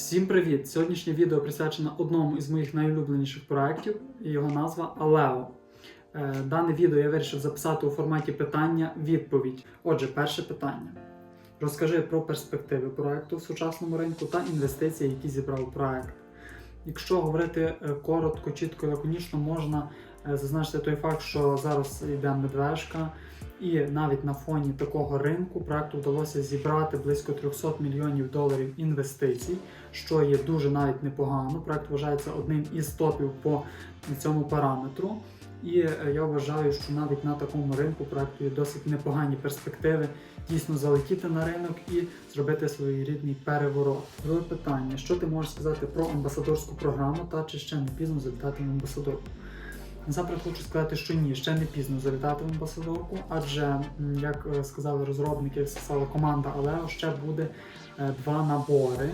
Всім привіт! Сьогоднішнє відео присвячено одному із моїх найулюбленіших проєктів. Його назва Алео. Е, Дане відео я вирішив записати у форматі питання-відповідь. Отже, перше питання. Розкажи про перспективи проєкту в сучасному ринку та інвестиції, які зібрав проєкт. Якщо говорити е, коротко, чітко і лаконічно, можна е, зазначити той факт, що зараз йде медвежка, і навіть на фоні такого ринку проекту вдалося зібрати близько 300 мільйонів доларів інвестицій, що є дуже навіть непогано. Проект вважається одним із топів по цьому параметру. І е, я вважаю, що навіть на такому ринку проекту є досить непогані перспективи дійсно залетіти на ринок і зробити своєрідний переворот. Друге питання: що ти можеш сказати про амбасадорську програму та чи ще не пізно залітати в амбасадорку? Насамперед хочу сказати, що ні, ще не пізно залітати в амбасадорку, адже, як е, сказали розробники, сказала команда Алео, ще буде е, два набори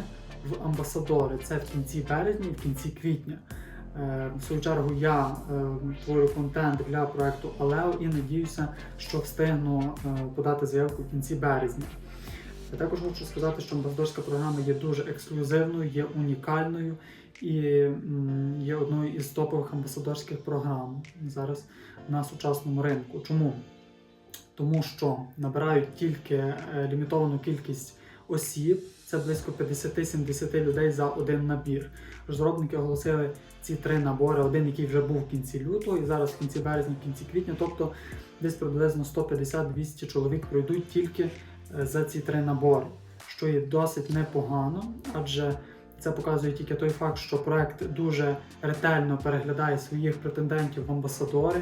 в амбасадори. Це в кінці березня і в кінці квітня. Е, В свою чергу я творю контент для проекту Алео і надіюся, що встигну подати заявку в кінці березня. Я також хочу сказати, що амбасадорська програма є дуже ексклюзивною, є унікальною і є одною із топових амбасадорських програм зараз на сучасному ринку. Чому? Тому що набирають тільки е, лімітовану кількість осіб, це близько 50-70 людей за один набір. Розробники оголосили ці три набори: один, який вже був в кінці лютого, і зараз в кінці березня, в кінці квітня, тобто десь приблизно 150-200 чоловік пройдуть тільки за ці три набори, що є досить непогано, адже це показує тільки той факт, що проект дуже ретельно переглядає своїх претендентів в амбасадори,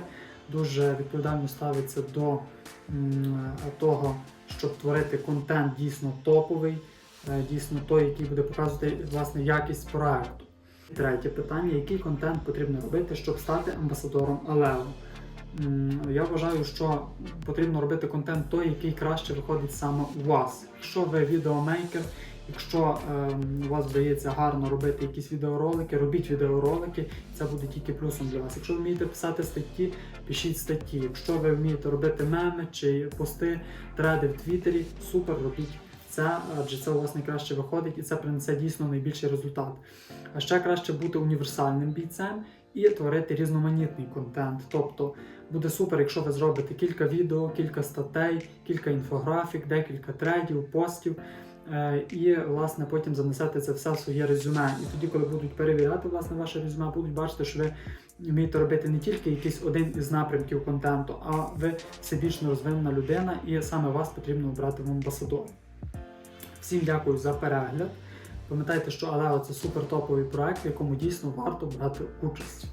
дуже відповідально ставиться до того, щоб творити контент дійсно топовий, е, дійсно той, який буде показувати власне якість проекту. Третє питання: який контент потрібно робити, щоб стати амбасадором Алео? Я вважаю, що потрібно робити контент той, який краще виходить саме у вас. Якщо ви відеомейкер, якщо ем, у вас вдається гарно робити якісь відеоролики, робіть відеоролики, це буде тільки плюсом для вас. Якщо ви вмієте писати статті, пишіть статті. Якщо ви вмієте робити меми чи пости, треди в Твіттері, супер робіть це, адже це у вас найкраще виходить і це принесе дійсно найбільший результат. А ще краще бути універсальним бійцем і творити різноманітний контент. Тобто буде супер, якщо ви зробите кілька відео, кілька статей, кілька інфографік, декілька тредів, постів. е, І власне потім занесете це все в своє резюме. І тоді, коли будуть перевіряти власне ваше резюме, будуть бачити, що ви вмієте робити не тільки якийсь один із напрямків контенту, а ви всебічно розвинена людина, і саме вас потрібно обрати в амбасадор. Всім дякую за перегляд. Пам'ятайте, що Алео це супер топовий проект, в якому дійсно варто брати участь.